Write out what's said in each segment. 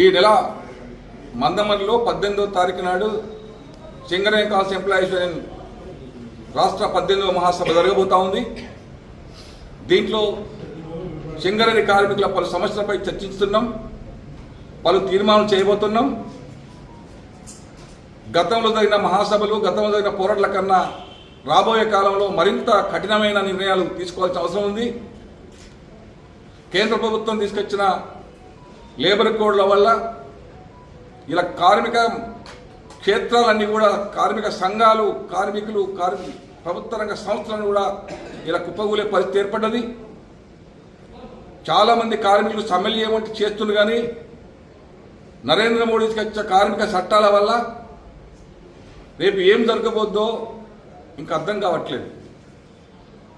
ఈ నెల మందమరిలో పద్దెనిమిదవ తారీఖు నాడు సింగరేణ కాల్స్ ఎంప్లాయీస్ యూనియన్ రాష్ట్ర పద్దెనిమిదవ మహాసభ జరగబోతా ఉంది. దీంట్లో సింగరేణి కార్మికుల పలు సమస్యలపై చర్చిస్తున్నాం. పలు తీర్మానాలు చేయబోతున్నాం. గతంలో జరిగిన మహాసభలు గతంలో జరిగిన పోరాటాల కన్నా రాబోయే కాలంలో మరింత కఠినమైన నిర్ణయాలు తీసుకోవాల్సిన అవసరం ఉంది. కేంద్ర ప్రభుత్వం తీసుకొచ్చిన లేబర్ కోడ్ల వల్ల ఇలా కార్మిక క్షేత్రాలన్నీ కూడా కార్మిక సంఘాలు కార్మికులు కార్మి ప్రభుత్వ రంగ సంస్థలను కూడా ఇలా కుప్పగూలే పరిస్థితి ఏర్పడ్డది. చాలామంది కార్మికులు సమ్మెలు ఏమంటే చేస్తున్నారు కానీ నరేంద్ర మోడీకి వచ్చే కార్మిక చట్టాల వల్ల రేపు ఏం జరగబోద్దో ఇంకా అర్థం కావట్లేదు.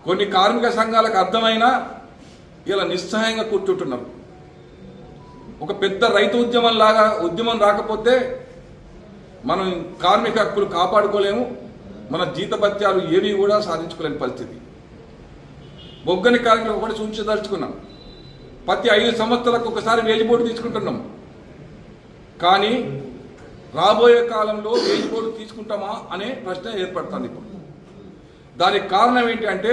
కొన్ని కార్మిక సంఘాలకు అర్థమైనా ఇలా నిస్సహాయంగా కూర్చుంటున్నారు. ఒక పెద్ద రైతు ఉద్యమం లాగా ఉద్యమం రాకపోతే మనం కార్మిక హక్కులు కాపాడుకోలేము మన జీతభత్యాలు ఏవి కూడా సాధించుకోలేని పరిస్థితి. బొగ్గని కార్మికులు ఒకటి సూచించదలుచుకున్నాం. ప్రతి ఐదు సంవత్సరాలకు ఒకసారి వేలిపోటు తీసుకుంటున్నాం. కానీ రాబోయే కాలంలో వేలిబోటు తీసుకుంటామా అనే ప్రశ్న ఏర్పడుతుంది ఇప్పుడు. దానికి కారణం ఏంటి అంటే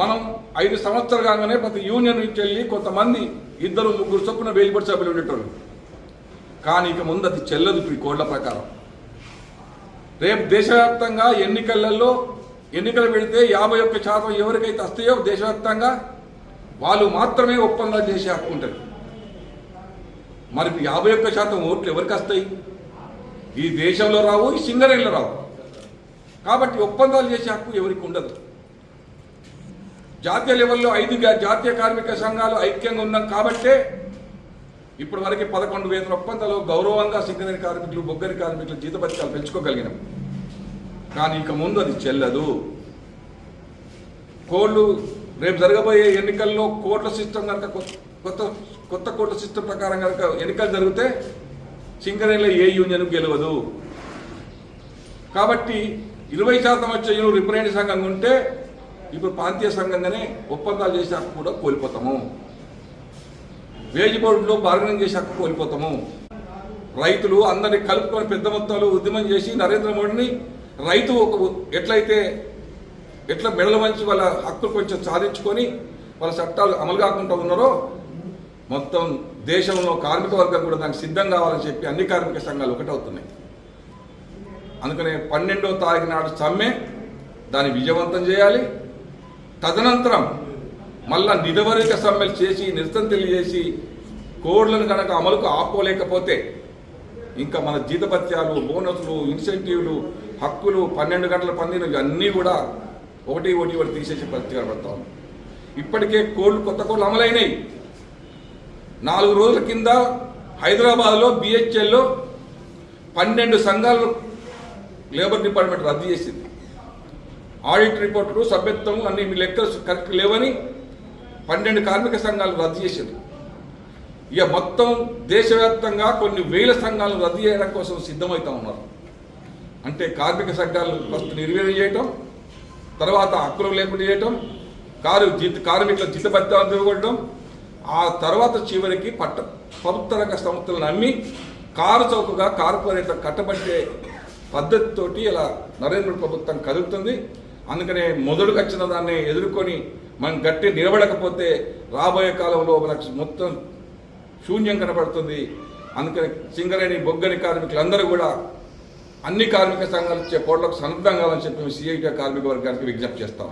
మనం ఐదు సంవత్సరాలు కాగానే ప్రతి యూనియన్ నుంచి వెళ్ళి కొంతమంది ఇద్దరు ముగ్గురు చొప్పున వేలిపడి సభ్యులు ఉండేటోళ్ళు. కానీ ఇక ముందు అది చెల్లదు ఇప్పుడు కోడ్ల ప్రకారం. రేపు దేశవ్యాప్తంగా ఎన్నికలలో ఎన్నికలు పెడితే యాభై ఒక్క శాతం ఎవరికైతే వస్తాయో దేశవ్యాప్తంగా వాళ్ళు మాత్రమే ఒప్పందాలు చేసే హక్కు ఉంటుంది. మరి యాభై ఒక్క శాతం ఓట్లు ఎవరికి వస్తాయి? ఈ దేశంలో రావు ఈ సింగరేణిలో రావు. కాబట్టి ఒప్పందాలు చేసే హక్కు ఎవరికి ఉండదు. జాతీయ లెవెల్లో ఐదు జాతీయ కార్మిక సంఘాలు ఐక్యంగా ఉన్నాం కాబట్టే ఇప్పటి వరకు పదకొండు వేల ఒప్పందాలు గౌరవంగా సింగరేణి కార్మికులు బొగ్గరి కార్మికులు జీతపత్యాలు పెంచుకోగలిగినాం. కానీ ఇక ముందు అది చెల్లదు. కోళ్ళు రేపు జరగబోయే ఎన్నికల్లో కోట్ల సిస్టమ్ కనుక కొత్త కొత్త కోట్ల సిస్టమ్ ప్రకారం కనుక ఎన్నికలు జరిగితే సింగరేణిలో ఏ యూనియన్ గెలవదు. కాబట్టి ఇరవై శాతం వచ్చే యూనియన్ రిప్రజెంటేటివ్ సంఘంగా ఉంటే ఇప్పుడు ప్రాంతీయ సంఘంగానే ఒప్పందాలు చేసే హక్కు కూడా కోల్పోతాము. వేజ్ బోర్డులో బార్గెనింగ్ చేసే హక్కు కోల్పోతాము. రైతులు అందరినీ కలుపుకొని పెద్ద మొత్తంలో ఉద్యమం చేసి నరేంద్ర మోడీని రైతు ఒక ఎట్లయితే ఎట్లా మెడల మంచి వాళ్ళ హక్కులు కొంచెం సాధించుకొని వాళ్ళ చట్టాలు అమలు కాకుండా ఉన్నారో మొత్తం దేశంలో కార్మిక వర్గం కూడా దానికి సిద్ధం కావాలని చెప్పి అన్ని కార్మిక సంఘాలు ఒకటవుతున్నాయి అందుకనే పన్నెండో తారీఖు నాడు సమ్మె దాన్ని విజయవంతం చేయాలి. తదనంతరం మళ్ళా నిరవరిక సమ్మెలు చేసి నిరసన తెలియజేసి కోడ్లను కనుక అమలుకు ఆపుకోలేకపోతే ఇంకా మన జీతపత్యాలు బోనస్లు ఇన్సెంటివ్లు హక్కులు పన్నెండు గంటల పన్నెండు ఇవన్నీ కూడా ఒకటి ఒకటి ఒకటి తీసేసి పరిస్థితి కనబడతా ఇప్పటికే కోళ్ళు కొత్త కోళ్ళు అమలైనాయి. నాలుగు రోజుల కింద హైదరాబాద్లో బిహెచ్ఎల్లో పన్నెండు సంఘాలు లేబర్ డిపార్ట్మెంట్ రద్దు చేసింది. ఆడిట్ రిపోర్టులు సభ్యత్వం అన్ని మీ లెక్కలు కరెక్ట్ లేవని పన్నెండు కార్మిక సంఘాలు రద్దు చేసింది. ఇక మొత్తం దేశవ్యాప్తంగా కొన్ని వేల సంఘాలు రద్దు చేయడం కోసం సిద్ధమవుతా ఉన్నారు. అంటే కార్మిక సంఘాలు ఫస్ట్ నిర్వీర్యం చేయటం తర్వాత హక్కులు లేకుండా చేయటం కారు జీత కార్మికుల జీతభత్యాలు ఇవ్వడం ఆ తర్వాత చివరికి పట్ట ప్రభుత్వ రంగ సంస్థలను అమ్మి కారు చౌకగా కార్పొరేట్ కట్టబట్టే పద్ధతితోటి ఇలా నరేంద్ర ప్రభుత్వం కదులుతుంది. అందుకనే మొదలుగా వచ్చిన దాన్ని ఎదుర్కొని మనం గట్టి నిలబడకపోతే రాబోయే కాలంలో మనకు మొత్తం శూన్యం కనబడుతుంది అందుకని సింగరేణి బొగ్గని కార్మికులందరూ కూడా అన్ని కార్మిక సంఘాలు ఇచ్చే కోట్లకు సన్నద్ధం కావాలని చెప్పి సిఐటి కార్మిక వర్గానికి విజ్ఞప్తి చేస్తాం